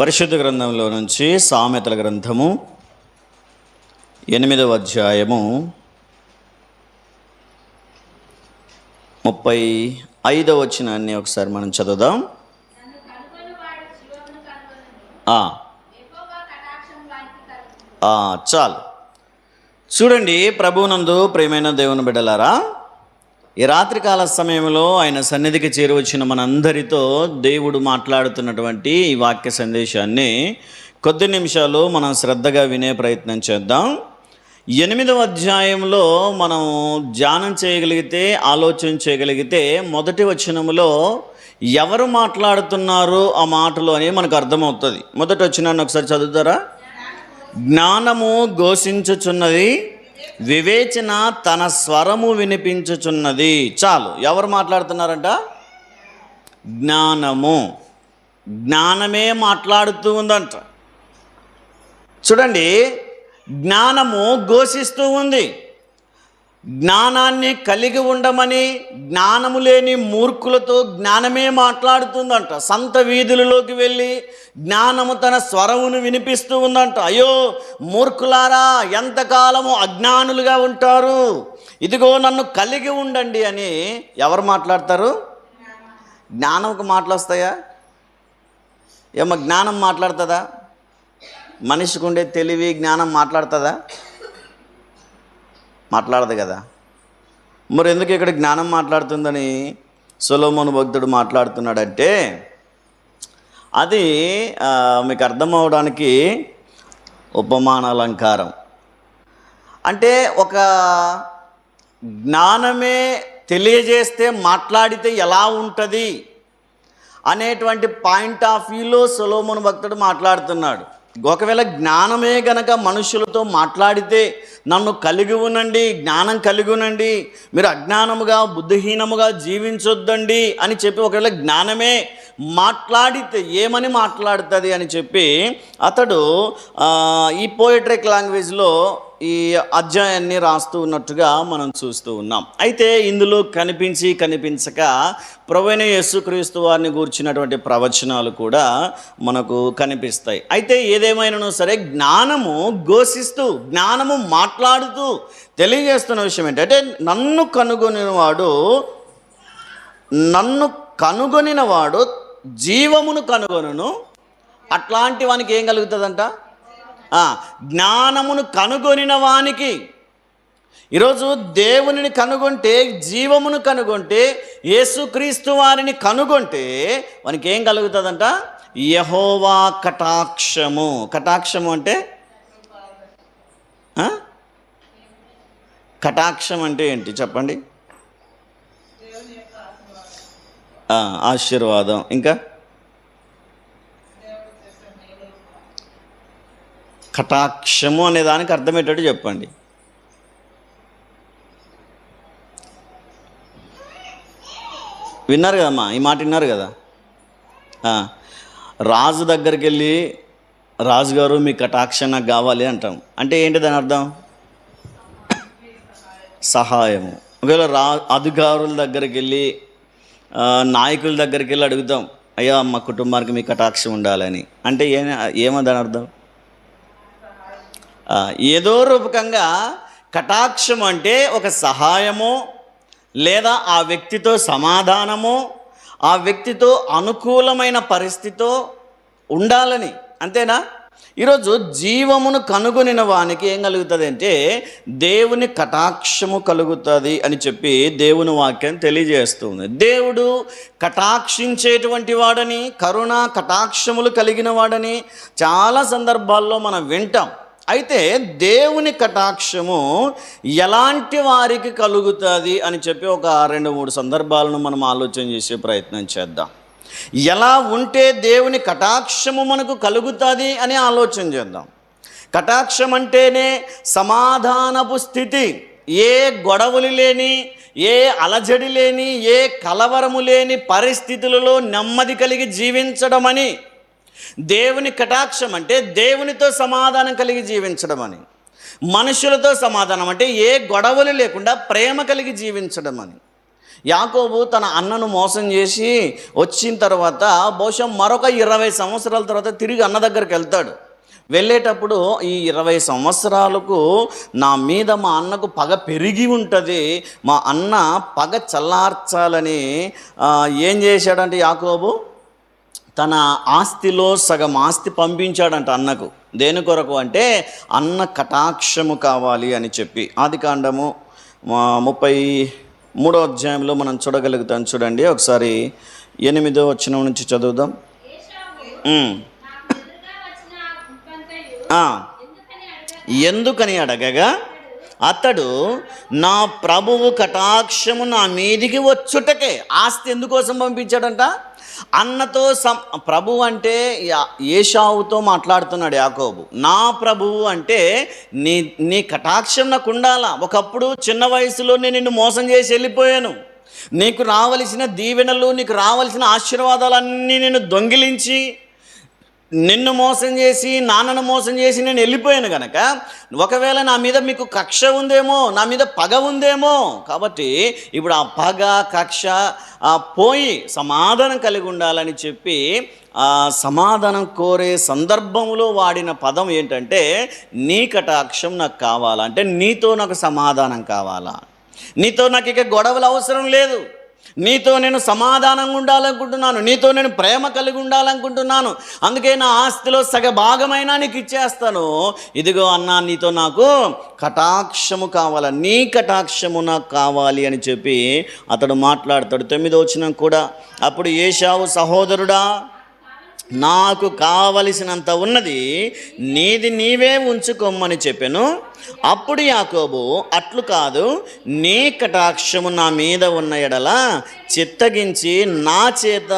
పరిశుద్ధ గ్రంథంలో నుంచి సామెతల గ్రంథము ఎనిమిదవ అధ్యాయము ముప్పై ఐదవ వచనాన్ని ఒకసారి మనం చదువుదాం. చాలు. చూడండి ప్రభువునందు ప్రేమైన దేవుని బిడ్డలారా ఈ రాత్రికాల సమయంలో ఆయన సన్నిధికి చేరువచ్చిన మనందరితో దేవుడు మాట్లాడుతున్నటువంటి ఈ వాక్య సందేశాన్ని కొద్ది నిమిషాలు మనం శ్రద్ధగా వినే ప్రయత్నం చేద్దాం. ఎనిమిదవ అధ్యాయంలో మనం ధ్యానం చేయగలిగితే ఆలోచన చేయగలిగితే మొదటి వచనములో ఎవరు మాట్లాడుతున్నారో ఆ మాటలు అని మనకు అర్థమవుతుంది. మొదటి వచ్చినాన్ని ఒకసారి చదువుతారా? జ్ఞానము ఘోషించుచున్నది వివేచన తన స్వరము వినిపించుచున్నది. చాలు. ఎవరు మాట్లాడుతున్నారంట? జ్ఞానము. జ్ఞానమే మాట్లాడుతూ ఉందంట. చూడండి జ్ఞానము ఘోషిస్తూ ఉంది. జ్ఞానాన్ని కలిగి ఉండమని జ్ఞానము లేని మూర్ఖులతో జ్ఞానమే మాట్లాడుతుందంట. సంత వీధులలోకి వెళ్ళి జ్ఞానము తన స్వరమును వినిపిస్తూ ఉందంట. అయ్యో మూర్ఖులారా ఎంతకాలము అజ్ఞానులుగా ఉంటారు? ఇదిగో నన్ను కలిగి ఉండండి అని ఎవరు మాట్లాడతారు? జ్ఞానంకు మాట్లాస్తాయా? ఏమో జ్ఞానం మాట్లాడుతుందా? మనిషికి ఉండే తెలివి జ్ఞానం మాట్లాడుతుందా? మాట్లాడదు కదా. మరి ఎందుకు ఇక్కడ జ్ఞానం మాట్లాడుతుందని సులోమోను భక్తుడు మాట్లాడుతున్నాడంటే అది మీకు అర్థం అవడానికి ఉపమాన అలంకారం అంటే ఒక జ్ఞానమే తెలియజేస్తే మాట్లాడితే ఎలా ఉంటుంది అనేటువంటి పాయింట్ ఆఫ్ వ్యూలో సులోమోను భక్తుడు మాట్లాడుతున్నాడు. ఒకవేళ జ్ఞానమే గనక మనుషులతో మాట్లాడితే నన్ను కలిగి ఉనండి జ్ఞానం కలిగి ఉనండి మీరు అజ్ఞానముగా బుద్ధిహీనముగా జీవించొద్దండి అని చెప్పి ఒకవేళ జ్ఞానమే మాట్లాడితే ఏమని మాట్లాడుతుంది అని చెప్పి అతడు ఈ పోయిట్రిక్ లాంగ్వేజ్లో ఈ అధ్యాయాన్ని రాస్తూ ఉన్నట్టుగా మనం చూస్తూ ఉన్నాం. అయితే ఇందులో కనిపించి కనిపించక ప్రవీణ యేసుక్రీస్తు వారిని గూర్చినటువంటి ప్రవచనాలు కూడా మనకు కనిపిస్తాయి. అయితే ఏదేమైనా సరే జ్ఞానము ఘోషిస్తూ జ్ఞానము మాట్లాడుతూ తెలియజేస్తున్న విషయం ఏంటంటే నన్ను కనుగొనినవాడు నన్ను కనుగొనినవాడు జీవమును కనుగొనును అట్లాంటి వానికి ఏం కలుగుతుందంట? జ్ఞానమును కనుగొనిన వానికి. ఈరోజు దేవునిని కనుగొంటే జీవమును కనుగొంటే యేసుక్రీస్తు వారిని కనుగొంటే వానికి ఏం కలుగుతుందంట? యహోవా కటాక్షము. కటాక్షము అంటే? కటాక్షం అంటే ఏంటి? చెప్పండి. ఆశీర్వాదం. ఇంకా? కటాక్షము అనే దానికి అర్థమయ్యేటట్టు చెప్పండి. విన్నారు కదమ్మా? ఈ మాట విన్నారు కదా? రాజు దగ్గరికి వెళ్ళి రాజుగారు మీ కటాక్షం నాకు కావాలి అంటాం. అంటే ఏంటి దాని అర్థం? సహాయము. ఒకవేళ రా అధికారుల దగ్గరికి వెళ్ళి నాయకుల దగ్గరికి వెళ్ళి అడుగుతాం అయ్యా మా కుటుంబానికి మీ కటాక్షం ఉండాలని. అంటే ఏ ఏమో దాని అర్థం? ఏదో రూపకంగా కటాక్షం అంటే ఒక సహాయము లేదా ఆ వ్యక్తితో సమాధానము ఆ వ్యక్తితో అనుకూలమైన పరిస్థితితో ఉండాలని. అంతేనా? ఈరోజు జీవమును కనుగొనిన వానికి ఏం కలుగుతుంది అంటే దేవుని కటాక్షము కలుగుతుంది అని చెప్పి దేవుని వాక్యం తెలియజేస్తుంది. దేవుడు కటాక్షించేటువంటి వాడని కరుణ కటాక్షములు కలిగిన వాడని చాలా సందర్భాల్లో మనం వింటాం. అయితే దేవుని కటాక్షము ఎలాంటి వారికి కలుగుతుంది అని చెప్పి ఒక రెండు మూడు సందర్భాలను మనం ఆలోచన చేసే ప్రయత్నం చేద్దాం. ఎలా ఉంటే దేవుని కటాక్షము మనకు కలుగుతుంది అని ఆలోచన చేద్దాం. కటాక్షం అంటేనే సమాధానపు స్థితి ఏ గొడవలు లేని ఏ అలజడి లేని ఏ కలవరము లేని పరిస్థితులలో నెమ్మది కలిగి జీవించడం అని దేవుని కటాక్షం అంటే దేవునితో సమాధానం కలిగి జీవించడం అని. మనుషులతో సమాధానం అంటే ఏ గొడవలు లేకుండా ప్రేమ కలిగి జీవించడం అని. యాకోబు తన అన్నను మోసం చేసి వచ్చిన తర్వాత బహుశా మరొక ఇరవై సంవత్సరాల తర్వాత తిరిగి అన్న దగ్గరికి వెళ్తాడు. వెళ్ళేటప్పుడు ఈ ఇరవై సంవత్సరాలకు నా మీద మా అన్నకు పగ పెరిగి ఉంటుంది. మా అన్న పగ చల్లార్చాలని ఏం చేశాడంటే యాకోబు? తన ఆస్తిలో సగం ఆస్తి పంపించాడంట అన్నకు. దేని కొరకు అంటే అన్న కటాక్షము కావాలి అని చెప్పి. ఆది కాండము ముప్పై మూడో అధ్యాయంలో మనం చూడగలుగుతాం చూడండి. ఒకసారి ఎనిమిదో వచ్చిన నుంచి చదువుదాం. ఎందుకని అడగగా అతడు నా ప్రభువు కటాక్షము నా మీదికి వచ్చుటకే ఆస్తి ఎందుకోసం పంపించాడంట? అన్నతో సం ప్రభు అంటే యా- ఏషావుతో మాట్లాడుతున్నాడు యాకోబు. నా ప్రభువు అంటే నీ నీ కటాక్షం నాకు ఉండాలా? ఒకప్పుడు చిన్న వయసులో నేను నిన్ను మోసం చేసి వెళ్ళిపోయాను. నీకు రావలసిన దీవెనలు నీకు రావలసిన ఆశీర్వాదాలన్నీ నేను దొంగిలించి నిన్ను మోసం చేసి నాన్నను మోసం చేసి నేను వెళ్ళిపోయాను గనక ఒకవేళ నా మీద మీకు కక్ష ఉందేమో నా మీద పగ ఉందేమో కాబట్టి ఇప్పుడు ఆ పగ కక్ష పోయి సమాధానం కలిగి ఉండాలని చెప్పి ఆ సమాధానం కోరే సందర్భంలో వాడిన పదం ఏంటంటే నీ కటాక్షం నాకు కావాలా? అంటే నీతో నాకు సమాధానం కావాలా? నీతో నాకు ఇక గొడవలు అవసరం లేదు. నీతో నేను సమాధానంగా ఉండాలనుకుంటున్నాను. నీతో నేను ప్రేమ కలిగి ఉండాలనుకుంటున్నాను. అందుకే నా ఆస్తిలో సగ భాగమైనా నీకు ఇచ్చేస్తాను. ఇదిగో అన్నా నీతో నాకు కటాక్షము కావాల నీ కటాక్షము నాకు కావాలి అని చెప్పి అతడు మాట్లాడతాడు. తొమ్మిదో వచ్చిన కూడా. అప్పుడు ఏషావు సహోదరుడా నాకు కావలసినంత ఉన్నది నీది నీవే ఉంచుకోమని చెప్పాను. అప్పుడు యాకోబు అట్లు కాదు నీ కటాక్షము నా మీద ఉన్న ఎడల చిత్తగించి నా చేత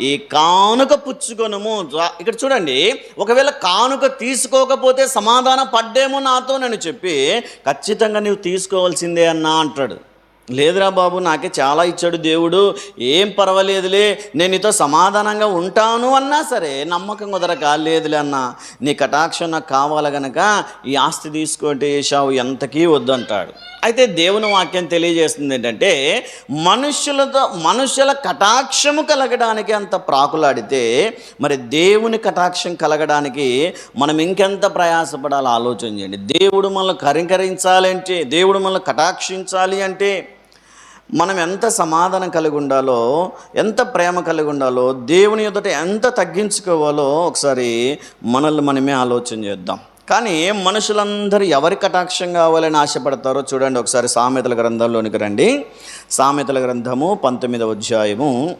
ఈ కానుక పుచ్చుకొనుము. ఇక్కడ చూడండి ఒకవేళ కానుక తీసుకోకపోతే సమాధానం పడ్డేమో నాతో నేను చెప్పి ఖచ్చితంగా నీవు తీసుకోవాల్సిందే అన్నా అంటాడు. లేదురా బాబు నాకే చాలా ఇచ్చాడు దేవుడు. ఏం పర్వాలేదులే నేను నీతో సమాధానంగా ఉంటాను అన్నా సరే నమ్మకం కుదరక లేదులే అన్నా. నీ కటాక్షం నాకు కావాలి గనక ఈ ఆస్తి తీసుకుంటే ఏషావు ఎంతకీ వద్దంటాడు. అయితే దేవుని వాక్యం తెలియజేస్తుంది ఏంటంటే మనుషులతో మనుషుల కటాక్షము కలగడానికి అంత ప్రాకులాడితే మరి దేవుని కటాక్షం కలగడానికి మనం ఇంకెంత ప్రయాసపడాలో? ఆలోచన చేయండి. దేవుడు మనల్ని కరింకరించాలంటే దేవుడు మనల్ని కటాక్షించాలి అంటే మనం ఎంత సమాధానం కలిగి ఉండాలో ఎంత ప్రేమ కలిగి ఉండాలో దేవుని ఎదుట ఎంత తగ్గించుకోవాలో ఒకసారి మనల్ని మనమే ఆలోచన చేద్దాం. కానీ మనుషులందరూ ఎవరి కటాక్షం కావాలని ఆశపడతారో చూడండి ఒకసారి సామెతల గ్రంథంలోనికి రండి. సామెతల గ్రంథము పంతొమ్మిదవ అధ్యాయము.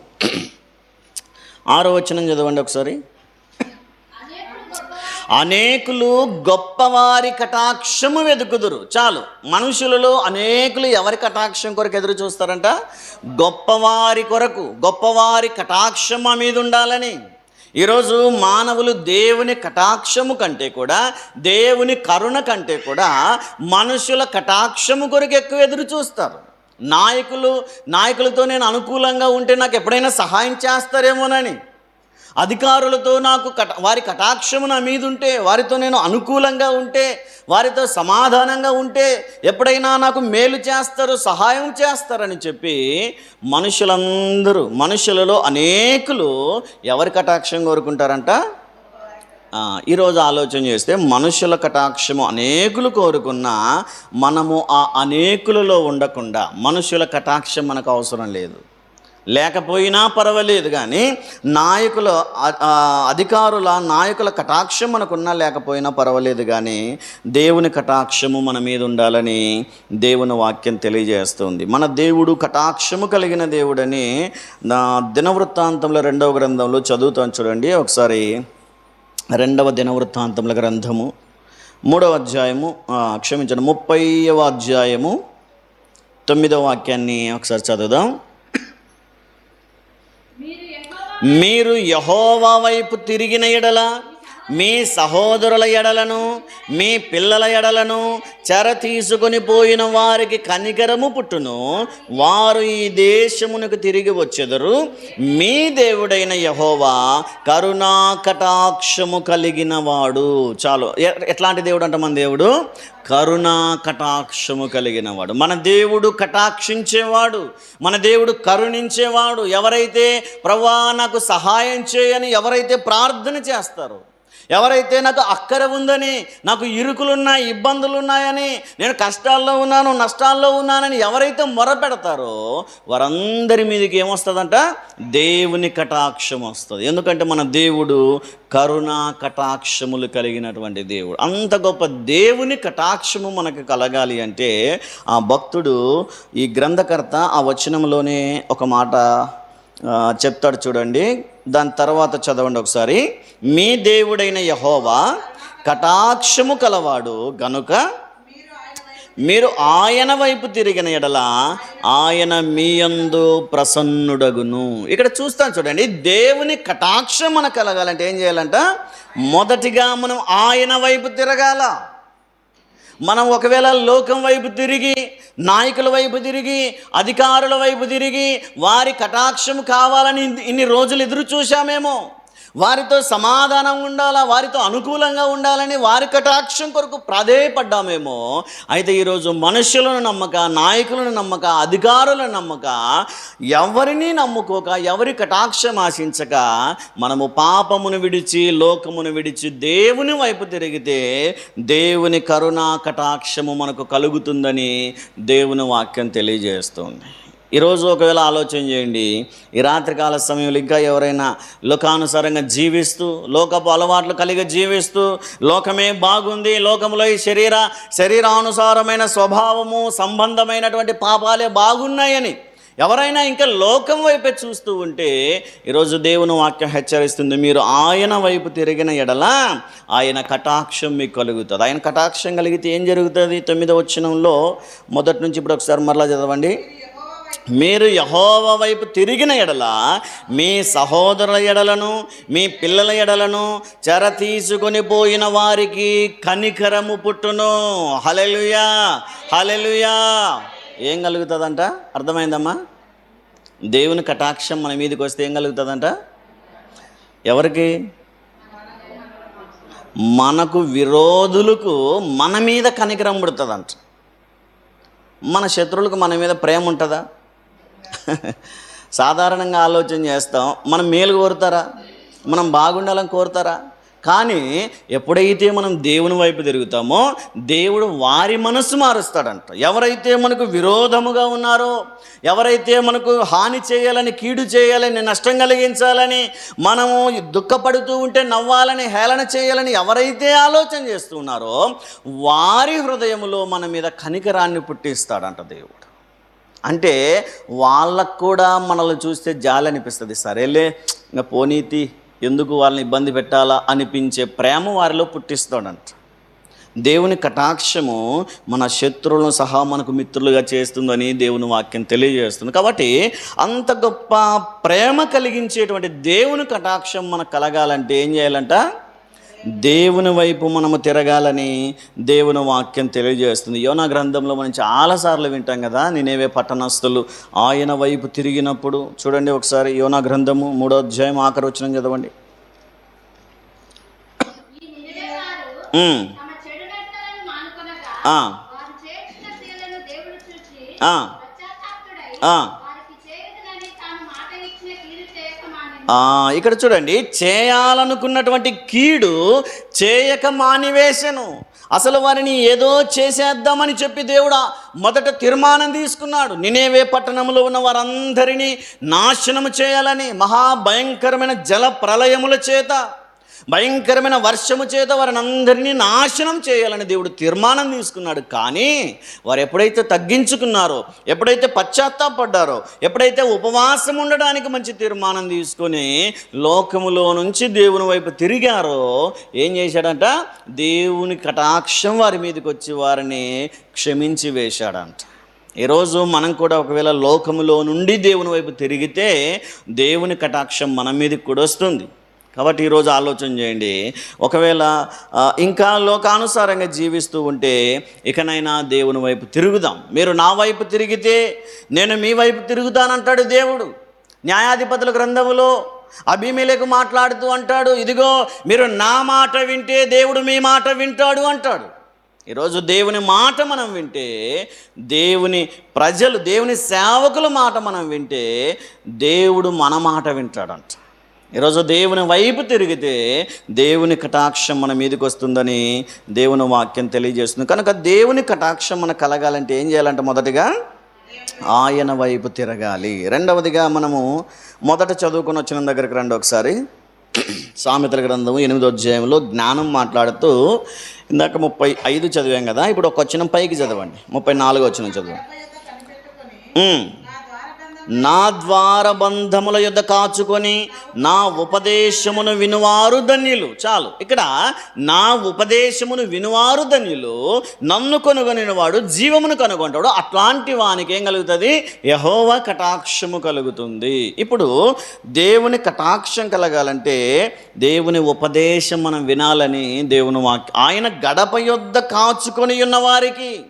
ఆరో వచనం చదవండి ఒకసారి. అనేకులు గొప్పవారి కటాక్షము వెతుకుదురు. చాలు మనుషులలో అనేకులు ఎవరి కటాక్షం కొరకు ఎదురు చూస్తారంట? గొప్పవారి కొరకు గొప్పవారి కటాక్షం మా మీద ఉండాలని. ఈరోజు మానవులు దేవుని కటాక్షము కంటే కూడా దేవుని కరుణ కంటే కూడా మనుషుల కటాక్షము కొరకు ఎక్కువ ఎదురు చూస్తారు. నాయకులు నాయకులతో నేను అనుకూలంగా ఉంటే నాకు ఎప్పుడైనా సహాయం చేస్తారేమోనని. అధికారులతో నాకు కట వారి కటాక్షము నా మీద ఉంటే వారితో నేను అనుకూలంగా ఉంటే వారితో సమాధానంగా ఉంటే ఎప్పుడైనా నాకు మేలు చేస్తారు సహాయం చేస్తారని చెప్పి మనుషులందరూ మనుషులలో అనేకులు ఎవరి కటాక్షం కోరుకుంటారంట? ఈరోజు ఆలోచన చేస్తే మనుషుల కటాక్షము అనేకులు కోరుకున్నా మనము ఆ అనేకులలో ఉండకుండా మనుషుల కటాక్షం మనకు అవసరం లేదు. లేకపోయినా పర్వాలేదు కానీ నాయకుల అధికారుల నాయకుల కటాక్షం మనకున్నా లేకపోయినా పర్వాలేదు కానీ దేవుని కటాక్షము మన మీద ఉండాలని దేవుని వాక్యం తెలియజేస్తుంది. మన దేవుడు కటాక్షము కలిగిన దేవుడని నా దినవృత్తాంతంలో రెండవ గ్రంథంలో చదువుతాను చూడండి. ఒకసారి రెండవ దినవృత్తాంతముల గ్రంథము మూడవ అధ్యాయము క్షమించండి ముప్పైవ అధ్యాయము తొమ్మిదవ వాక్యాన్ని ఒకసారి చదువుదాం. మీరు యహోవా వైపు తిరిగిన ఎడలా మీ సహోదరుల ఎడలను మీ పిల్లల ఎడలను చెర తీసుకొని పోయిన వారికి కనికరము పుట్టును. వారు ఈ దేశమునకు తిరిగి వచ్చెదరు. మీ దేవుడైన యహోవా కరుణా కటాక్షము కలిగిన వాడు. చాలు. ఎట్లాంటి దేవుడు అంట మన దేవుడు? కరుణా కటాక్షము కలిగిన వాడు. మన దేవుడు కటాక్షించేవాడు. మన దేవుడు కరుణించేవాడు. ఎవరైతే ప్రభా నాకు సహాయం చేయని ఎవరైతే ప్రార్థన చేస్తారో ఎవరైతే నాకు అక్కర ఉందని నాకు ఇరుకులున్నాయి ఇబ్బందులు ఉన్నాయని నేను కష్టాల్లో ఉన్నాను నష్టాల్లో ఉన్నానని ఎవరైతే మొరపెడతారో వారందరి మీదకి ఏమొస్తుందంట? దేవుని కటాక్షం వస్తుంది. ఎందుకంటే మన దేవుడు కరుణా కటాక్షములు కలిగినటువంటి దేవుడు. అంత గొప్ప దేవుని కటాక్షము మనకు కలగాలి అంటే ఆ భక్తుడు ఈ గ్రంథకర్త ఆ వచనంలోనే ఒక మాట చెప్తాడు చూడండి. దాని తర్వాత చదవండి ఒకసారి. మీ దేవుడైన యహోవా కటాక్షము కలవాడు గనుక మీరు ఆయన వైపు తిరిగిన ఎడల ఆయన మీ యందు ప్రసన్నుడగును. ఇక్కడ చూస్తాను చూడండి దేవుని కటాక్షం మనకు కలగాలంటే ఏం చేయాలంట? మొదటిగా మనం ఆయన వైపు తిరగాల. మనం ఒకవేళ లోకం వైపు తిరిగి నాయకుల వైపు తిరిగి అధికారుల వైపు తిరిగి వారి కటాక్షం కావాలని ఇన్ని- రోజులు ఎదురు చూశామేమో. వారితో సమాధానం ఉండాలా? వారితో అనుకూలంగా ఉండాలని వారి కటాక్షం కొరకు ప్రాధేయపడ్డామేమో. అయితే ఈరోజు మనుషులను నమ్మక నాయకులను నమ్మక అధికారులను నమ్మక ఎవరిని నమ్ముకోక ఎవరి కటాక్షం ఆశించక మనము పాపమును విడిచి లోకమును విడిచి దేవుని వైపు తిరిగితే దేవుని కరుణా కటాక్షము మనకు కలుగుతుందని దేవుని వాక్యం తెలియజేస్తుంది. ఈరోజు ఒకవేళ ఆలోచన చేయండి ఈ రాత్రికాల సమయంలో ఇంకా ఎవరైనా లోకానుసారంగా జీవిస్తూ లోకపు అలవాట్లు కలిగి జీవిస్తూ లోకమే బాగుంది లోకంలో ఈ శరీర శరీరానుసారమైన స్వభావము సంబంధమైనటువంటి పాపాలే బాగున్నాయని ఎవరైనా ఇంకా లోకం వైపే చూస్తూ ఉంటే ఈరోజు దేవుని వాక్యం హెచ్చరిస్తుంది మీరు ఆయన వైపు తిరిగిన ఎడల ఆయన కటాక్షం మీకు కలుగుతుంది. ఆయన కటాక్షం కలిగితే ఏం జరుగుతుంది? తొమ్మిదో వచ్చినంలో మొదటి నుంచి ఇప్పుడు ఒకసారి మరలా చదవండి. మీరు యహోవ వైపు తిరిగిన ఎడల మీ సహోదరుల ఎడలను మీ పిల్లల ఎడలను చెర తీసుకొని పోయిన వారికి కనికరము పుట్టును. హలెలుయా హలెలుయా ఏం కలుగుతుందంట? అర్థమైందమ్మా? దేవుని కటాక్షం మన మీదకి వస్తే ఏం కలుగుతుందంట? ఎవరికి? మనకు విరోధులకు మన మీద కనికరం పుడుతుందంట. మన శత్రువులకు మన మీద ప్రేమ ఉంటుందా? సాధారణంగా ఆలోచన చేస్తాం మనం మేలు కోరుతారా? మనం బాగుండాలని కోరుతారా? కానీ ఎప్పుడైతే మనం దేవుని వైపు తిరుగుతామో దేవుడు వారి మనస్సు మారుస్తాడంట. ఎవరైతే మనకు విరోధముగా ఉన్నారో ఎవరైతే మనకు హాని చేయాలని కీడు చేయాలని నష్టం కలిగించాలని మనము దుఃఖపడుతూ ఉంటే నవ్వాలని హేళన చేయాలని ఎవరైతే ఆలోచన చేస్తూ ఉన్నారో వారి హృదయములో మన మీద కనికరాన్ని పుట్టిస్తాడంట దేవుడు. అంటే వాళ్ళకు కూడా మనల్ని చూస్తే జాలి అనిపిస్తుంది. సరేలే ఇంకా పోనీతి ఎందుకు వాళ్ళని ఇబ్బంది పెట్టాలా అనిపించే ప్రేమ వారిలో పుట్టిస్తాడంట. దేవుని కటాక్షము మన శత్రువులను సహా మనకు మిత్రులుగా చేస్తుందని దేవుని వాక్యం తెలియజేస్తుంది. కాబట్టి అంత గొప్ప ప్రేమ కలిగించేటువంటి దేవుని కటాక్షం మనకు కలగాలంటే ఏం చేయాలంట? దేవుని వైపు మనము తిరగాలని దేవుని వాక్యం తెలియజేస్తుంది. యోనా గ్రంథంలో మనం చాలాసార్లు వింటాం కదా నేనేవే పట్టణస్థులు ఆయన వైపు తిరిగినప్పుడు. చూడండి ఒకసారి యోనా గ్రంథము మూడో అధ్యాయం ఆఖరి వచ్చిన చదవండి. ఆ, ఇక్కడ చూడండి చేయాలనుకున్నటువంటి కీడు చేయక మానివేశను. అసలు వారిని ఏదో చేసేద్దామని చెప్పి దేవుడు మొదట తీర్మానం తీసుకున్నాడు. నినేవే పట్టణంలో ఉన్న వారందరినీ నాశనము చేయాలని మహాభయంకరమైన జల ప్రళయముల చేత భయంకరమైన వర్షము చేత వారిని అందరినీ నాశనం చేయాలని దేవుడు తీర్మానం తీసుకున్నాడు. కానీ వారు ఎప్పుడైతే తగ్గించుకున్నారో ఎప్పుడైతే పశ్చాత్తాపడ్డారో ఎప్పుడైతే ఉపవాసం ఉండడానికి మంచి తీర్మానం తీసుకొని లోకములో నుంచి దేవుని వైపు తిరిగారో ఏం చేశాడంట? దేవుని కటాక్షం వారి మీదకి వచ్చి వారిని క్షమించి వేశాడంట. ఈరోజు మనం కూడా ఒకవేళ లోకములో నుండి దేవుని వైపు తిరిగితే దేవుని కటాక్షం మన మీదకి కూడా వస్తుంది. కాబట్టి ఈరోజు ఆలోచన చేయండి. ఒకవేళ ఇంకా లోకానుసారంగా జీవిస్తూ ఉంటే ఇకనైనా దేవుని వైపు తిరుగుదాం. మీరు నా వైపు తిరిగితే నేను మీ వైపు తిరుగుతానంటాడు దేవుడు. న్యాయాధిపతుల గ్రంథంలో అభిమేలకు మాట్లాడుతూ అంటాడు ఇదిగో మీరు నా మాట వింటే దేవుడు మీ మాట వింటాడు అంటాడు. ఈరోజు దేవుని మాట మనం వింటే దేవుని ప్రజలు దేవుని సేవకుల మాట మనం వింటే దేవుడు మన మాట వింటాడంట. ఈరోజు దేవుని వైపు తిరిగితే దేవుని కటాక్షం మన మీదకి వస్తుందని దేవుని వాక్యం తెలియజేస్తుంది. కనుక దేవుని కటాక్షం మనకు కలగాలంటే ఏం చేయాలంటే మొదటిగా ఆయన వైపు తిరగాలి. రెండవదిగా మనము మొదట చదువుకొని వచ్చిన దగ్గరికి రండి ఒకసారి. సామెతల గ్రంథము ఎనిమిదో అధ్యాయంలో జ్ఞానం మాట్లాడుతూ ఇందాక ముప్పై ఐదు చదివాం కదా ఇప్పుడు ఒక వచ్చిన పైకి చదవండి. ముప్పై నాలుగు వచ్చిన చదువు. నా ద్వారబంధముల యొద్ద కాచుకొని నా ఉపదేశమును వినువారు ధన్యులు. చాలు. ఇక్కడ నా ఉపదేశమును వినువారు ధన్యులు నన్ను కొనుగొనినవాడు జీవమును కనుగొంటాడు. అట్లాంటి వానికి ఏం కలుగుతుంది? యహోవ కటాక్షము కలుగుతుంది. ఇప్పుడు దేవుని కటాక్షం కలగాలంటే దేవుని ఉపదేశం మనం వినాలని దేవుని వాక్య ఆయన గడప యొద్ద కాచుకొని ఉన్న వారికి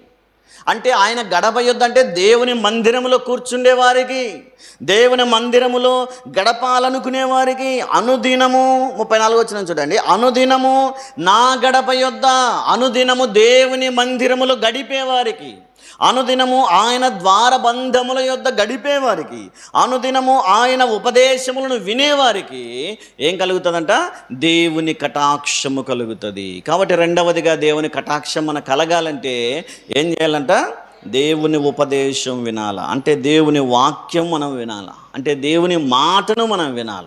అంటే ఆయన గడప యుద్ధ అంటే దేవుని మందిరములో కూర్చుండే వారికి దేవుని మందిరములో గడపాలనుకునే వారికి అనుదినము ముప్పై నాలుగు వచ్చిన చూడండి అనుదినము నా గడప యొద్ద అనుదినము దేవుని మందిరములో గడిపేవారికి అనుదినము ఆయన ద్వారబంధముల యొద్ద గడిపేవారికి అనుదినము ఆయన ఉపదేశములను వినేవారికి ఏం కలుగుతుందంట? దేవుని కటాక్షము కలుగుతుంది. కాబట్టి రెండవదిగా దేవుని కటాక్షం మన కలగాలంటే ఏం చేయాలంట? దేవుని ఉపదేశం వినాల. అంటే దేవుని వాక్యం మనం వినాల. అంటే దేవుని మాటను మనం వినాల.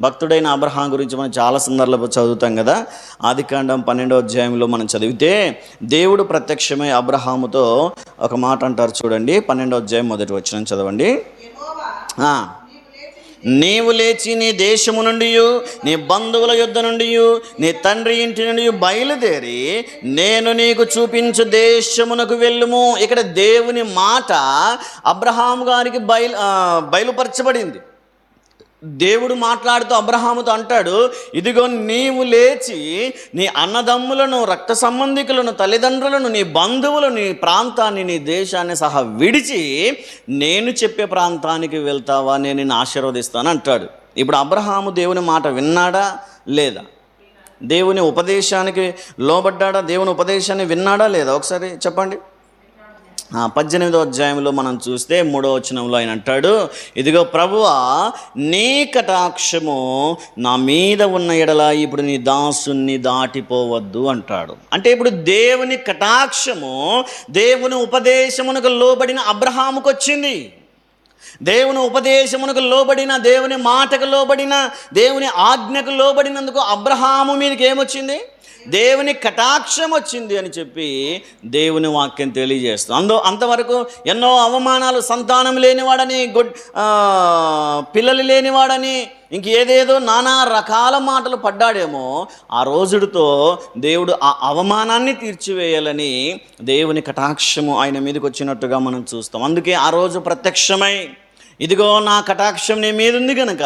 భక్తుడైన అబ్రహాం గురించి మనం చాలా సందర్భంలో చదువుతాం కదా? ఆదికాండం పన్నెండో అధ్యాయంలో మనం చదివితే దేవుడు ప్రత్యక్షమై అబ్రహాముతో ఒక మాట అంటారు చూడండి. పన్నెండో అధ్యాయం మొదటి వచ్చిన చదవండి. నీవు లేచి నీ దేశము నుండి నీ బంధువుల యుద్ధ నుండి నీ తండ్రి ఇంటి నుండి బయలుదేరి నేను నీకు చూపించు దేశమునకు వెళ్ళుము. ఇక్కడ దేవుని మాట అబ్రహాం గారికి బయలు బయలుపరచబడింది. దేవుడు మాట్లాడుతూ అబ్రహాముతో అంటాడు ఇదిగో నీవు లేచి నీ అన్నదమ్ములను రక్త సంబంధికులను తల్లిదండ్రులను నీ బంధువులను నీ ప్రాంతాన్ని నీ దేశాన్ని సహా విడిచి నేను చెప్పే ప్రాంతానికి వెళ్తావా? నేను నిన్ను ఆశీర్వదిస్తాను అంటాడు. ఇప్పుడు అబ్రహాము దేవుని మాట విన్నాడా? లేదా? దేవుని ఉపదేశానికి లోబడ్డాడా? దేవుని ఉపదేశాన్ని విన్నాడా? లేదా? ఒకసారి చెప్పండి. పద్దెనిమిదో అధ్యాయంలో మనం చూస్తే మూడో వచనంలో ఆయన అంటాడు ఇదిగో ప్రభువా నీ కటాక్షము నా మీద ఉన్న ఎడల ఇప్పుడు నీ దాసుని దాటిపోవద్దు అంటాడు. అంటే ఇప్పుడు దేవుని కటాక్షము దేవుని ఉపదేశమునకు లోబడిన అబ్రహాముకు వచ్చింది. దేవుని ఉపదేశమునకు లోబడిన దేవుని మాటకు లోబడిన దేవుని ఆజ్ఞకు లోబడినందుకు అబ్రహాము మీదకి ఏమొచ్చింది? దేవుని కటాక్షం వచ్చింది అని చెప్పి దేవుని వాక్యం తెలియజేస్తుంది. అందు అంతవరకు ఎన్నో అవమానాలు సంతానం లేనివాడని గుడ్ పిల్లలు లేనివాడని ఇంక ఏదేదో నానా రకాల మాటలు పడ్డాడేమో ఆ రోజుడితో దేవుడు ఆ అవమానాన్ని తీర్చివేయాలని దేవుని కటాక్షము ఆయన మీదకి వచ్చినట్టుగా మనం చూస్తాం. అందుకే ఆ రోజు ప్రత్యక్షమై ఇదిగో నా కటాక్షం నీ మీద ఉంది కనుక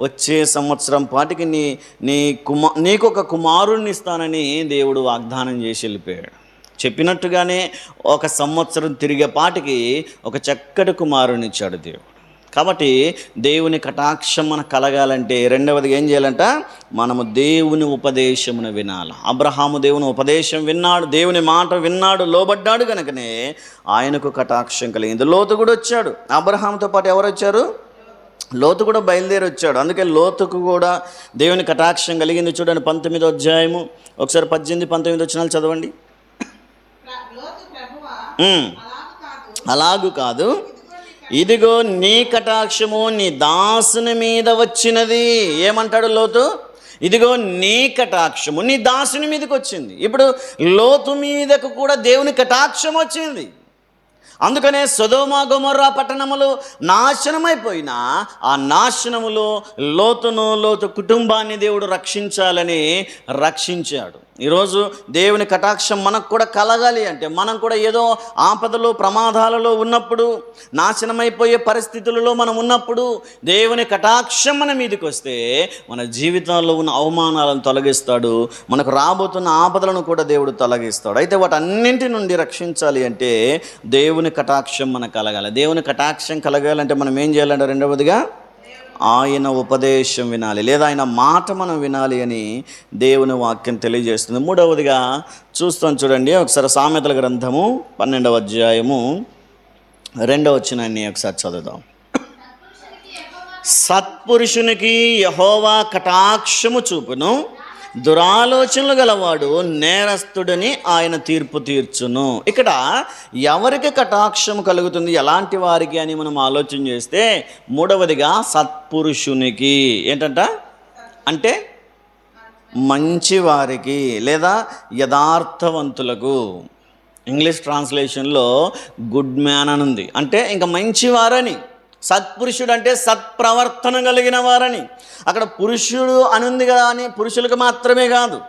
వచ్చే సంవత్సరం పాటికి నీ నీ కుమా నీకు ఒక కుమారుణ్ణి ఇస్తానని దేవుడు వాగ్దానం చేసి వెళ్ళిపోయాడు. చెప్పినట్టుగానే ఒక సంవత్సరం తిరిగే పాటికి ఒక చక్కటి కుమారుని ఇచ్చాడు దేవుడు. కాబట్టి దేవుని కటాక్షం మనకు కలగాలంటే రెండవది ఏం చేయాలంట? మనము దేవుని ఉపదేశమును వినాలి. అబ్రహాము దేవుని ఉపదేశం విన్నాడు దేవుని మాట విన్నాడు లోబడ్డాడు కనుకనే ఆయనకు కటాక్షం కలిగింది. లోతు కూడా వచ్చాడు. అబ్రహాంతో పాటు ఎవరు వచ్చారు? లోతు కూడా బయలుదేరి వచ్చాడు. అందుకే లోతుకు కూడా దేవుని కటాక్షం కలిగింది చూడండి పంతొమ్మిదో అధ్యాయము. ఒకసారి పద్దెనిమిది పంతొమ్మిది వచ్చినాలు చదవండి. అలాగు కాదు. ఇదిగో నీ కటాక్షము నీ దాసుని మీద వచ్చినది. ఏమంటాడు లోతు? ఇదిగో నీ కటాక్షము నీ దాసుని మీదకి వచ్చింది. ఇప్పుడు లోతు మీదకు కూడా దేవుని కటాక్షం వచ్చింది. అందుకనే సొదోమ గొమొర్రా పట్టణములు నాశనమైపోయినా ఆ నాశనములో లోతును లోతు కుటుంబాన్ని దేవుడు రక్షించాలని రక్షించాడు. ఈరోజు దేవుని కటాక్షం మనకు కూడా కలగాలి అంటే మనం కూడా ఏదో ఆపదలో ప్రమాదాలలో ఉన్నప్పుడు నాశనమైపోయే పరిస్థితులలో మనం ఉన్నప్పుడు దేవుని కటాక్షం మన మీదకి వస్తే మన జీవితాల్లో ఉన్న అవమానాలను తొలగిస్తాడు. మనకు రాబోతున్న ఆపదలను కూడా దేవుడు తొలగిస్తాడు. అయితే వాటన్నింటి నుండి రక్షించాలి అంటే దేవుని కటాక్షం మనకు కలగాలి. దేవుని కటాక్షం కలగాలంటే మనం ఏం చేయాలంటే రెండవదిగా ఆయన ఉపదేశం వినాలి లేదా ఆయన మాట మనం వినాలి అని దేవుని వాక్యం తెలియజేస్తుంది. మూడవదిగా చూస్తాం చూడండి ఒకసారి సామెతల గ్రంథము పన్నెండవ అధ్యాయము రెండవ వచ్చినాన్ని ఒకసారి చదువుదాం. సత్పురుషునికి యహోవా కటాక్షము చూపును. దురాలోచనలు గలవాడు నేరస్తుడని ఆయన తీర్పు తీర్చును. ఇక్కడ ఎవరికి కటాక్షం కలుగుతుంది? ఎలాంటి వారికి అని మనం ఆలోచన చేస్తే మూడవదిగా సత్పురుషునికి. ఏంటంట? అంటే మంచివారికి లేదా యథార్థవంతులకు. ఇంగ్లీష్ ట్రాన్స్లేషన్లో గుడ్ మ్యాన్ అని ఉంది. అంటే ఇంకా మంచివారని. సత్పురుషుడు అంటే సత్ప్రవర్తన కలిగిన వారని. అక్కడ పురుషుడు అనుంది కదా అని పురుషులకు మాత్రమే కాదు.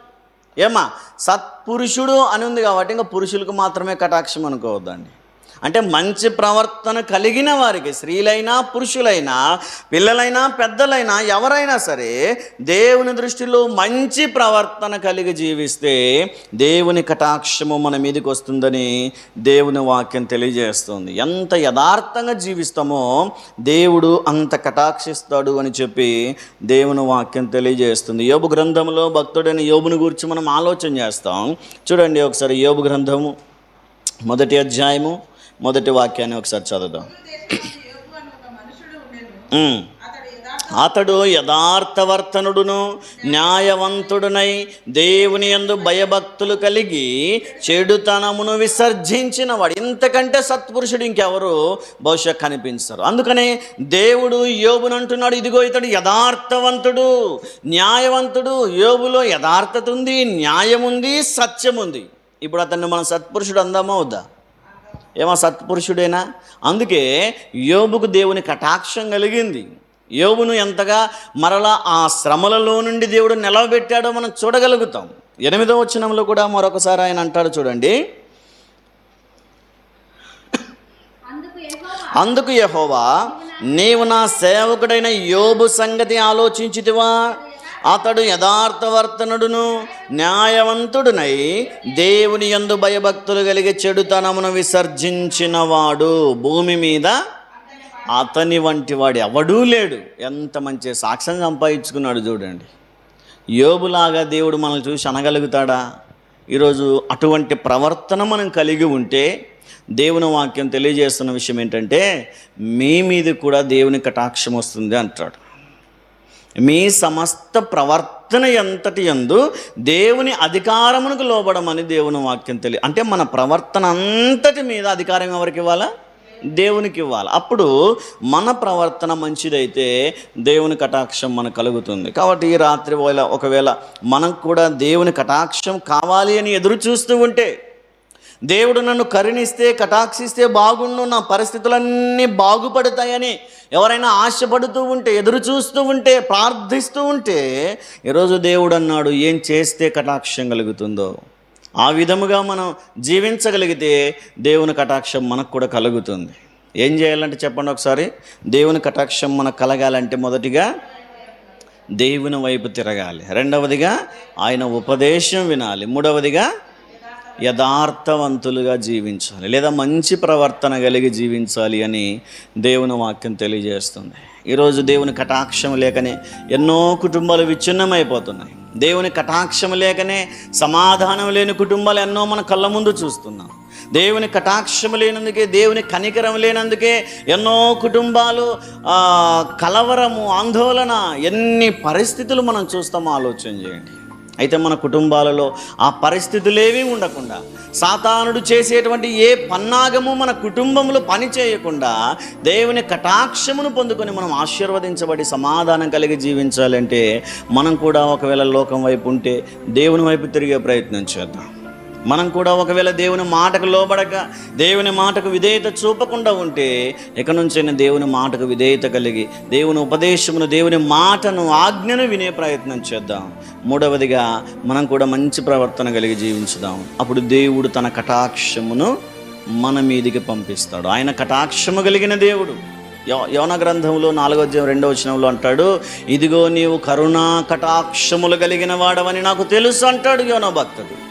ఏమా సత్పురుషుడు అని ఉంది కాబట్టి ఇంకా పురుషులకు మాత్రమే కటాక్షం అనుకోవద్దండి. అంటే మంచి ప్రవర్తన కలిగిన వారికి స్త్రీలైనా పురుషులైనా పిల్లలైనా పెద్దలైనా ఎవరైనా సరే దేవుని దృష్టిలో మంచి ప్రవర్తన కలిగి జీవిస్తే దేవుని కటాక్షము మన మీదకి వస్తుందని దేవుని వాక్యం తెలియజేస్తుంది. ఎంత యథార్థంగా జీవిస్తామో దేవుడు అంత కటాక్షిస్తాడు అని చెప్పి దేవుని వాక్యం తెలియజేస్తుంది. యోబు గ్రంథంలో భక్తుడైన యోబుని గురించి మనం ఆలోచన చేస్తాం. చూడండి ఒకసారి యోబు గ్రంథము మొదటి అధ్యాయము మొదటి వాక్యాన్ని ఒకసారి చదువుదాం. అతడు యథార్థవర్తనుడును న్యాయవంతుడునై దేవుని యందు భయభక్తులు కలిగి చెడుతనమును విసర్జించిన వాడు ఇంతకంటే సత్పురుషుడు ఇంకెవరు బహుశా కనిపించరు. అందుకనే దేవుడు యోబుని అంటున్నాడు ఇదిగో ఇతడు యథార్థవంతుడు న్యాయవంతుడు యోబులో యథార్థత ఉంది న్యాయం ఉంది సత్యం ఉంది ఇప్పుడు అతన్ని మనం సత్పురుషుడు అందామా వద్దా ఏమో సత్పురుషుడేనా? అందుకే యోబుకు దేవుని కటాక్షం కలిగింది. యోబును ఎంతగా మరలా ఆ శ్రమలలో నుండి దేవుడు నిలవబెట్టాడో మనం చూడగలుగుతాం. ఎనిమిదో వచనంలో కూడా మరొకసారి ఆయన అంటాడు చూడండి. అందుకు యెహోవా అందుకు యహోవా నీవు నా సేవకుడైన యోబు సంగతి ఆలోచించితివా? అతడు యథార్థవర్తనుడును న్యాయవంతుడునై దేవుని యందు భయభక్తులు కలిగి చెడుతనమును విసర్జించినవాడు. భూమి మీద అతని వంటి వాడు ఎవడూ లేడు. ఎంత మంచి సాక్ష్యం సంపాదించుకున్నాడు చూడండి. యోబులాగా దేవుడు మనల్ని చూసి అనగలుగుతాడా? ఈరోజు అటువంటి ప్రవర్తన మనం కలిగి ఉంటే దేవుని వాక్యం తెలియజేస్తున్న విషయం ఏంటంటే మీ మీద కూడా దేవుని కటాక్షం వస్తుంది అంటాడు. మీ సమస్త ప్రవర్తన ఎంతటి ఎందు దేవుని అధికారమునకు లోబడమని దేవుని వాక్యం తెలియ అంటే మన ప్రవర్తన అంతటి మీద అధికారం ఎవరికి ఇవ్వాలా? దేవునికి ఇవ్వాలి. అప్పుడు మన ప్రవర్తన మంచిదైతే దేవుని కటాక్షం మనకు కలుగుతుంది. కాబట్టి ఈ రాత్రి వేళ ఒకవేళ మనకు కూడా దేవుని కటాక్షం కావాలి అని ఎదురు చూస్తూ ఉంటే దేవుడు నన్ను కరుణిస్తే కటాక్షిస్తే బాగుండు నా పరిస్థితులన్నీ బాగుపడతాయని ఎవరైనా ఆశపడుతూ ఉంటే ఎదురు చూస్తూ ఉంటే ప్రార్థిస్తూ ఉంటే ఈరోజు దేవుడు అన్నాడు ఏం చేస్తే కటాక్షం కలుగుతుందో? ఆ విధముగా మనం జీవించగలిగితే దేవుని కటాక్షం మనకు కూడా కలుగుతుంది. ఏం చేయాలంటే చెప్పండి ఒకసారి? దేవుని కటాక్షం మనకు కలగాలంటే మొదటిగా దేవుని వైపు తిరగాలి. రెండవదిగా ఆయన ఉపదేశం వినాలి. మూడవదిగా యథార్థవంతులుగా జీవించాలి లేదా మంచి ప్రవర్తన కలిగి జీవించాలి అని దేవుని వాక్యం తెలియజేస్తుంది. ఈరోజు దేవుని కటాక్షం లేకనే ఎన్నో కుటుంబాలు విచ్ఛిన్నమైపోతున్నాయి. దేవుని కటాక్షం లేకనే సమాధానం లేని కుటుంబాలు ఎన్నో మన కళ్ళ ముందు చూస్తున్నాం. దేవుని కటాక్షం లేనందుకే దేవుని కనికరం లేనందుకే ఎన్నో కుటుంబాలు కలవరము ఆందోళన ఎన్ని పరిస్థితులు మనం చూస్తామో ఆలోచన చేయండి. అయితే మన కుటుంబాలలో ఆ పరిస్థితులేవి ఉండకుండా సాతానుడు చేసేటువంటి ఏ పన్నాగము మన కుటుంబంలో పని చేయకుండా దేవుని కటాక్షమును పొందుకొని మనం ఆశీర్వదించబడి సమాధానం కలిగి జీవించాలంటే మనం కూడా ఒకవేళ లోకం వైపు ఉంటే దేవుని వైపు తిరిగే ప్రయత్నం చేద్దాం. మనం కూడా ఒకవేళ దేవుని మాటకు లోబడక దేవుని మాటకు విధేయత చూపకుండా ఉంటే ఇక నుంచైనా దేవుని మాటకు విధేయత కలిగి దేవుని ఉపదేశమును దేవుని మాటను ఆజ్ఞను వినే ప్రయత్నం చేద్దాం. మూడవదిగా మనం కూడా మంచి ప్రవర్తన కలిగి జీవించుదాం. అప్పుడు దేవుడు తన కటాక్షమును మన మీదికి పంపిస్తాడు. ఆయన కటాక్షము కలిగిన దేవుడు. యో- యోన గ్రంథంలో నాలుగో అధ్యాయం రెండో వచనంలో అంటాడు ఇదిగో నీవు కరుణా కటాక్షములు కలిగిన వాడవని నాకు తెలుసు అంటాడు యోన భక్తుడు.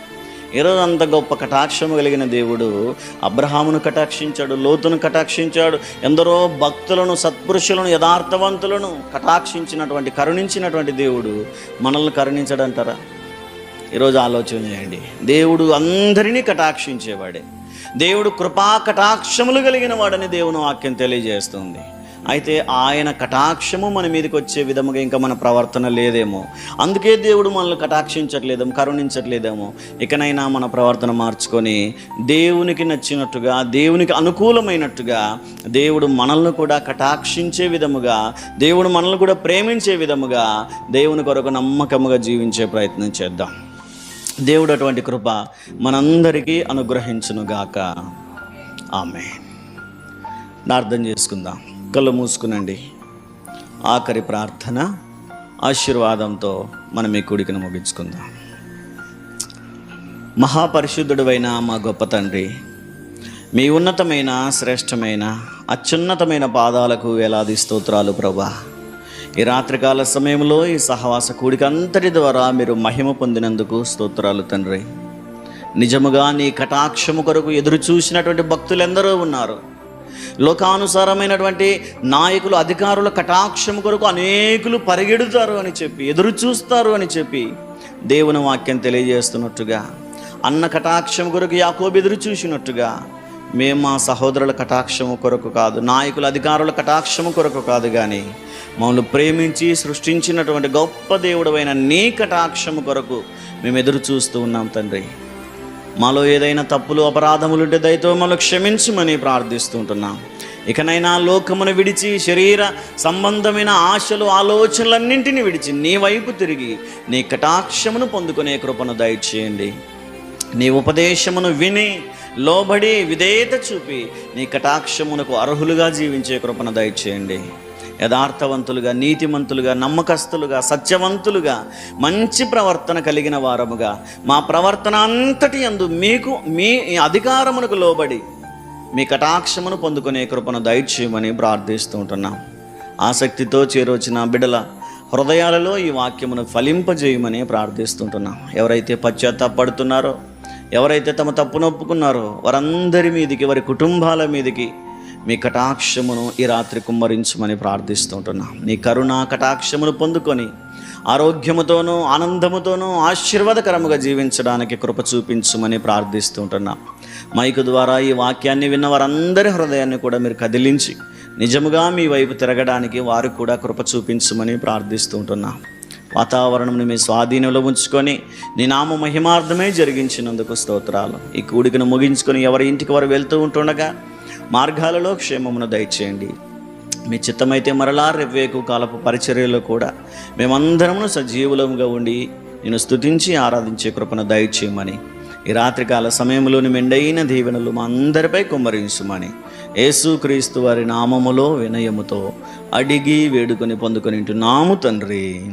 ఈరోజు అంత గొప్ప కటాక్షము కలిగిన దేవుడు అబ్రహామును కటాక్షించాడు లోతును కటాక్షించాడు ఎందరో భక్తులను సత్పురుషులను యథార్థవంతులను కటాక్షించినటువంటి కరుణించినటువంటి దేవుడు మనల్ని కరుణించడంటారా? ఈరోజు ఆలోచన చేయండి. దేవుడు అందరినీ కటాక్షించేవాడే. దేవుడు కృపా కటాక్షములు కలిగిన వాడని దేవుని వాక్యం తెలియజేస్తుంది. అయితే ఆయన కటాక్షము మన మీదకి వచ్చే విధముగా ఇంకా మన ప్రవర్తన లేదేమో. అందుకే దేవుడు మనల్ని కటాక్షించట్లేదేమో కరుణించట్లేదేమో. ఇకనైనా మన ప్రవర్తన మార్చుకొని దేవునికి నచ్చినట్టుగా దేవునికి అనుకూలమైనట్టుగా దేవుడు మనల్ని కూడా కటాక్షించే విధముగా దేవుడు మనల్ని కూడా ప్రేమించే విధముగా దేవుని కొరకు నమ్మకముగా జీవించే ప్రయత్నం చేద్దాం. దేవుడు అటువంటి కృప మనందరికీ అనుగ్రహించునుగాక. ఆమె ప్రార్థన చేసుకుందాం. కళ్ళు మూసుకునండి. ఆఖరి ప్రార్థన ఆశీర్వాదంతో మనం ఈ కూడికను ముగించుకుందాం. మహాపరిశుద్ధుడువైన మా గొప్ప తండ్రి మీ ఉన్నతమైన శ్రేష్టమైన అత్యున్నతమైన పాదాలకు వేలాది స్తోత్రాలు ప్రభా. ఈ రాత్రికాల సమయంలో ఈ సహవాస కూడిక అంతటి ద్వారా మీరు మహిమ పొందినందుకు స్తోత్రాలు తండ్రి. నిజముగా నీ కటాక్షము కొరకు ఎదురు చూసినటువంటి భక్తులు ఉన్నారు. లోకానుసారమైనటువంటి నాయకులు అధికారుల కటాక్షము కొరకు అనేకులు పరిగెడుతారు అని చెప్పి ఎదురు చూస్తారు అని చెప్పి దేవుని వాక్యం తెలియజేస్తున్నట్టుగా అన్న కటాక్షం కొరకు యాకోబు ఎదురు చూసినట్టుగా మేము మా సహోదరుల కటాక్షము కొరకు కాదు నాయకుల అధికారుల కటాక్షము కొరకు కాదు కానీ మమ్మల్ని ప్రేమించి సృష్టించినటువంటి గొప్ప దేవుడమైన నీ కటాక్షము కొరకు మేము ఎదురు చూస్తూ ఉన్నాం తండ్రి. మాలో ఏదైనా తప్పులు అపరాధములు ఉంటే దయతో మనలో క్షమించమని ప్రార్థిస్తుంటున్నాం. ఇకనైనా లోకమును విడిచి శరీర సంబంధమైన ఆశలు ఆలోచనలన్నింటినీ విడిచి నీ వైపు తిరిగి నీ కటాక్షమును పొందుకునే కృపను దయచేయండి. నీ ఉపదేశమును విని లోబడి విధేయత చూపి నీ కటాక్షమునకు అర్హులుగా జీవించే కృపను దయచేయండి. యథార్థవంతులుగా నీతిమంతులుగా నమ్మకస్తులుగా సత్యవంతులుగా మంచి ప్రవర్తన కలిగిన వారముగా మా ప్రవర్తన అంతటి అందు మీకు మీ అధికారమునకు లోబడి మీ కటాక్షమును పొందుకునే కృపను దయచేయమని ప్రార్థిస్తూ ఉంటున్నాం. ఆసక్తితో చేరొచ్చిన బిడల హృదయాలలో ఈ వాక్యమును ఫలింపజేయమని ప్రార్థిస్తుంటున్నాం ఎవరైతే పశ్చాత్తాపడుతున్నారో ఎవరైతే తమ తప్పు నొప్పుకున్నారో వారందరి మీదికి వారి కుటుంబాల మీదికి మీ కటాక్షమును ఈ రాత్రి కుమ్మరించమని ప్రార్థిస్తుంటున్నాం. నీ కరుణ కటాక్షమును పొందుకొని ఆరోగ్యముతోనూ ఆనందముతోనూ ఆశీర్వాదకరముగా జీవించడానికి కృప చూపించమని ప్రార్థిస్తుంటున్నాం. మైకు ద్వారా ఈ వాక్యాన్ని విన్న వారందరి హృదయాన్ని కూడా మీరు కదిలించి నిజముగా మీ వైపు తిరగడానికి వారు కూడా కృప చూపించమని ప్రార్థిస్తుంటున్నాం. వాతావరణంని మీ స్వాధీనంలో ఉంచుకొని నీ నామ మహిమార్థమే జరిగించినందుకు స్తోత్రాలు. ఈ కూడికను ముగించుకొని ఎవరి ఇంటికి వారు వెళ్తూ ఉంటుండగా మార్గాలలో క్షేమమును దయచేయండి. మీ చిత్తమైతే మరలా రెవ్వేకు కాలపు పరిచర్యలో కూడా మేమందరము సజీవులముగా ఉండి నేను స్తుతించి ఆరాధించే కృపను దయచేయమని ఈ రాత్రికాల సమయంలోని మెండైన దీవెనలు మా అందరిపై కుమ్మరించుమని యేసుక్రీస్తు వారి నామములో వినయముతో అడిగి వేడుకొని పొందుకొని నాము తండ్రి.